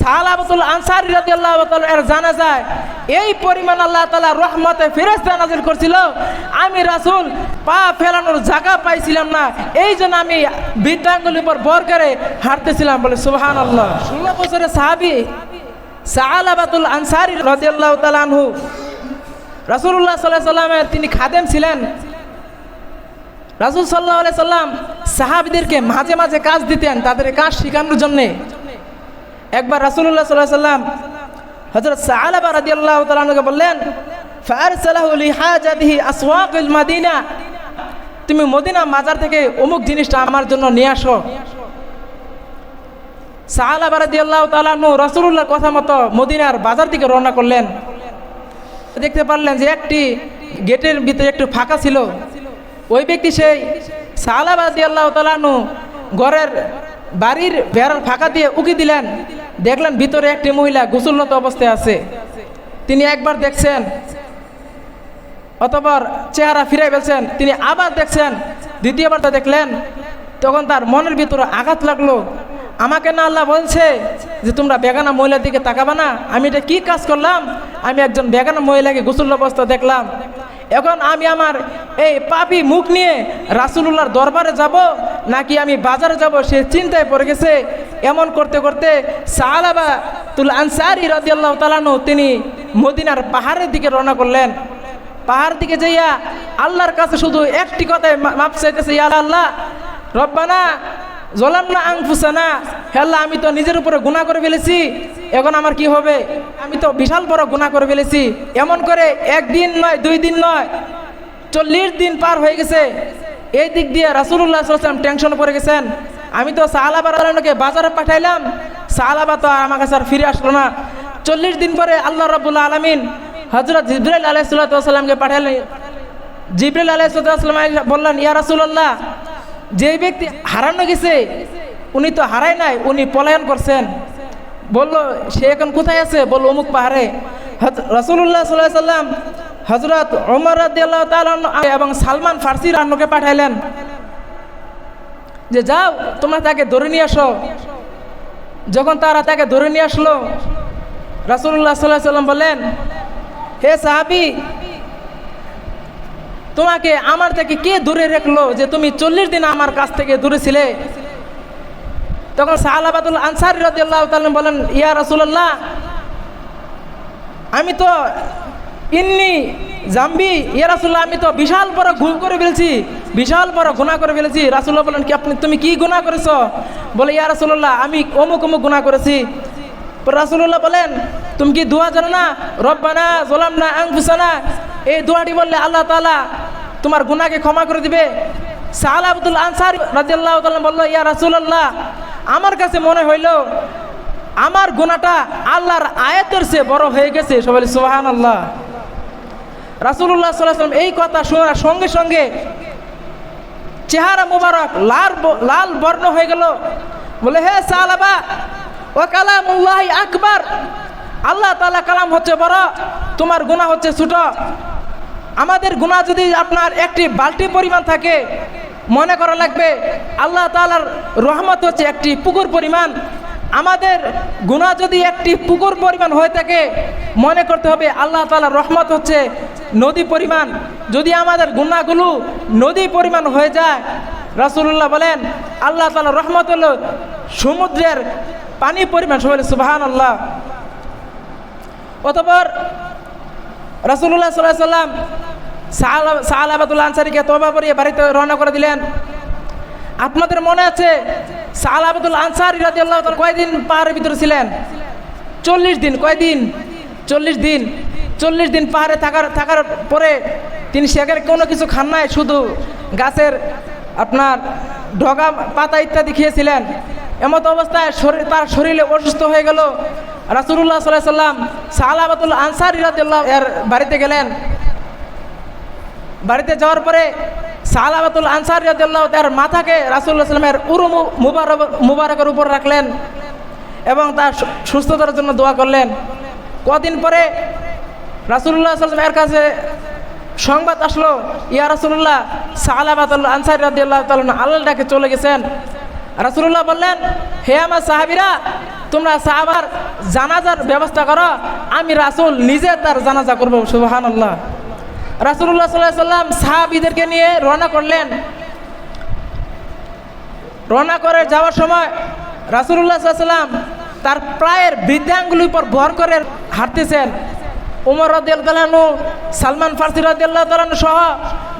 সালাবাতুল আনসারি রাদিয়াল্লাহু তাআলা এর জানা যায় এই পরিমাণ আল্লাহ তাআলা রহমতে ফেরেশতা নাজিল করছিল। আমি রাসূল পা ফেলানোর জায়গা পাইছিলাম না এই জন্য আমি বৃদ্ধাঙ্গুলির উপর বর করে হাঁটতেছিলাম বলে সুবহানাল্লাহ। ষোলো বছরের সাহাবী সালাবাতুল আনসারি রাদিয়াল্লাহু তাআলা আনহু, রাসূলুল্লাহ সাল্লাল্লাহু আলাইহি সাল্লামের তিনি খাদেম ছিলেন। রাসূল সাল্লাল্লাহু আলাইহি সাল্লাম সাহাবীদেরকে মাঝে মাঝে কাজ দিতেন তাদের কাজ শেখানোর জন্যে। একবার রাসুল্লাহ সাল্লাহ সাল্লাম হজরত সাহালাবা রাদি আল্লাহ তালকে বললেন মাদিনা, তুমি মদিনা মাজার থেকে অমুক জিনিসটা আমার জন্য নিয়ে আসো। সাহালাবা রাদি আল্লাহ তালানু রসুল্লাহর কথা মতো মদিনার বাজার থেকে রওনা করলেন। দেখতে পারলেন যে একটি গেটের ভিতরে একটু ফাঁকা ছিল। ওই ব্যক্তি সেই সাহালাবা রাদি আল্লাহ তালানু ঘরের বাড়ির বেড়ার ফাঁকা দিয়ে উকি দিলেন। দেখলেন ভিতরে একটি মহিলা গোসলরত অবস্থায় আছে। তিনি একবার দেখছেন, অতপর চেহারা ফিরে ফেলছেন তিনি আবার দেখছেন, দ্বিতীয়বার তা দেখলেন। তখন তার মনের ভিতরে আঘাত লাগল। আমাকে না আল্লাহ বলছে যে, তোমরা বেগানা মহিলার দিকে তাকাবা না। আমি এটা কি কাজ করলাম? আমি একজন বেগানা মহিলাকে গোসল অবস্থা দেখলাম। এখন আমি আমার এই পাপি মুখ নিয়ে রাসুলুল্লাহর দরবারে যাব, নাকি আমি বাজারে যাব, সে চিন্তায় পড়ে গেছে। এমন করতে করতে সাহালাবা তুল আনসারি রাদিয়াল্লাহ তালানু তিনি মদিনার পাহাড়ের দিকে রওনা করলেন। পাহাড় দিকে যাইয়া আল্লাহর কাছে শুধু একটি কথায় মাপ চাইতেছে, ইয়া আল্লাহ, রব্বানা জলাম না আংফুসানা হেল্লা আমি তো নিজের উপরে গুণা করে ফেলেছি। এখন আমার কি হবে? আমি তো বিশাল বড় গুণা করে ফেলেছি। এমন করে একদিন নয়, দুই দিন নয়, চল্লিশ দিন পার হয়ে গেছে। এই দিক দিয়ে রাসুল্লাহ সাল্লাম টেনশন পড়ে গেছেন। আমি তো সাহালাবার আলমকে বাজারে পাঠাইলাম। সাহালাবা তো আমার কাছে আর ফিরে আসলো না। চল্লিশ দিন পরে আল্লাহ রবুল্লা আলমিন হজরত জিব্রাইল আলাইসাল্লামকে পাঠালেন। জিব্রাইল আলাইসাল্লাম বললেন, ইয়া রাসুল্লাহ যে ব্যক্তি হারানো গেছে, উনি তো হারায় নাই, উনি পলায়ন করছেন। বলল, সে এখন কোথায় আছে? বলল, অমুক পাহাড়ে। রসুল্লাহ সাল্লাহ সাল্লাম হজরত ওমর এবং সালমান ফার্সি রান্নকে পাঠাইলেন। যে যাও, তোমরা তাকে ধরে নিয়ে আসো। যখন তারা তাকে ধরে নিয়ে আসলো রাসুল্লাহ সাল্লাহ সাল্লাম বললেন, হে সাহাবি, তোমাকে আমার থেকে কে দূরে রাখল যে তুমি চল্লিশ দিন আমার কাছ থেকে দূরে ছিলে? তখন সাহালাবাদুল আনসারি রাদিয়াল্লাহ বলেন, ইয়া রাসূলুল্লাহ, আমি তো ইন্নি জাম্বি, ইয়া রাসূলুল্লাহ, আমি তো বিশাল বড় ভুল করে ফেলেছি, বিশাল বড় গুনাহ করে ফেলেছি। রাসূলুল্লাহ বলেন, কি আপনি, তুমি কি গুনাহ করেছ? বলে, ইয়া রাসূলুল্লাহ, আমি অমুক অমুক গুনাহ করেছি। রাসূলুল্লাহ বলেন, তুমি কি দোয়া জানো না? রব্বানা জলামনা আনফুসানা। এই দোয়াটি বললে, আল্লাহ তাআলা তোমার গুনাহকে ক্ষমা করে দিবে। সাহাল আব্দুল আনসার রাজিয়াল্লাহ বলল, ইয়া রাসূলুল্লাহ আমার কাছে মনে হইল, আমার গুণাটা আল্লাহর আয়াতের চেয়ে বড় হয়ে গেছে। সবাই সুবাহান আল্লাহ রাসুল্লাহ সাল্লাম এই কথা শোনার সঙ্গে সঙ্গে চেহারা মুবারক লাল লাল বর্ণ হয়ে গেল। বলে, হে সালাবা ও কালামুল্লাহ আকবার। আল্লাহ তাআলা কালাম হচ্ছে বড়, তোমার গুনাহ হচ্ছে ছোট। আমাদের গুনাহ যদি আপনার একটি বালতি পরিমাণ থাকে মনে করা লাগবে, আল্লাহ তালার রহমত হচ্ছে একটি পুকুর পরিমাণ। আমাদের গুনাহ যদি একটি পুকুর পরিমাণ হয়ে থাকে, মনে করতে হবে আল্লাহ তালার রহমত হচ্ছে নদী পরিমাণ। যদি আমাদের গুনাহগুলো নদী পরিমাণ হয়ে যায়, রাসূলুল্লাহ বলেন, আল্লাহ তাআলার রহমত হল সমুদ্রের পানি পরিমাণ, সবাই সুবাহান আল্লাহ অতপর রাসুল্লাহ সাল্লাহ সাল্লাম সাহালাবাদুল্লাহ আনসারিকে তবা পরিয়ে বাড়িতে রওনা করে দিলেন। আপনাদের মনে আছে সাহালাবাদুল আনসারি রাজি আল্লাহ কয়দিন পাহাড়ের ভিতরে ছিলেন? চল্লিশ দিন, কয়দিন? চল্লিশ দিন। চল্লিশ দিন পাহাড়ে থাকার থাকার পরে তিনি সেখানে কোনো কিছু খান নাই, শুধু গাছের আপনার ঢগা পাতা ইত্যাদি খেয়েছিলেন। এমত অবস্থায় শরীর, তার শরীরে অসুস্থ হয়ে গেল। রাসুল্লাহ সাল্লাহ সাল্লাম সাহালাবাতুল আনসারি রাদিয়াল্লাহ, এর বাড়িতে গেলেন। বাড়িতে যাওয়ার পরে সাহালাবাতুল আনসারি রাদিয়াল্লাহ তার মাথাকে রাসুল্লাহ সাল্লামের উরু মুবারক, মুবারকের উপর রাখলেন এবং তার সুস্থতার জন্য দোয়া করলেন। কদিন পরে রাসুল্লাহ সাল্লাম এর কাছে সংবাদ আসলো, ইয়া রাসুল্লাহ সাহালাবাতুল আনসারি রাদিয়াল্লাহ তাআলা আল্লাহ ডাকে চলে গেছেন। রাসুল্লাহ বললেন, হে আমার সাহাবিরা, তোমরা সাহাবার জানাজার ব্যবস্থা করো, আমি রাসুল নিজে তার জানাজা করব সুবাহান আল্লাহ রাসুল্লাহ সাল্লাহ সাল্লাম সাহাবিদেরকে নিয়ে রওনা করলেন। রওনা করে যাওয়ার সময় রাসুল্লাহ সাল্লাম তার প্রায়ের বৃদ্ধাঙ্গুলির উপর ভর করে হাঁটতেছেন। উমর রদিয়ালু সালমান ফার্সি রদিয়াল্লাহ তালানু সহ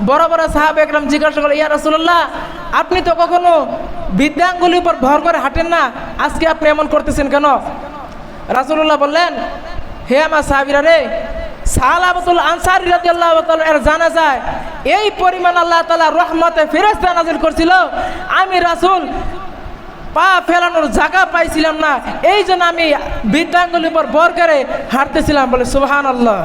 বড় বড় সাহাব একরাম জিজ্ঞাসা করে ইয়া রাসুল্লাহ আপনি তো কখনো বৃদ্ধাঙ্গুলির উপর ভর করে হাঁটেন না? আজকে আপনি এমন করতেছেন কেন? রাসুল্লাহ বললেন, হে আমার সাহাবিরা রে সালাবতুল আনসার রাদিয়াল্লাহু তাআলা এর জানা যায় এই পরিমাণ আল্লাহ তাআলা রহমতে ফেরেশতা নাজিল করছিল। আমি রাসূল পা ফেলানোর জায়গা পাইছিলাম না। এই জন্য আমি বৃদ্ধাঙ্গুলির উপর বর করে হাঁটতেছিলাম বলে সুবহানাল্লাহ।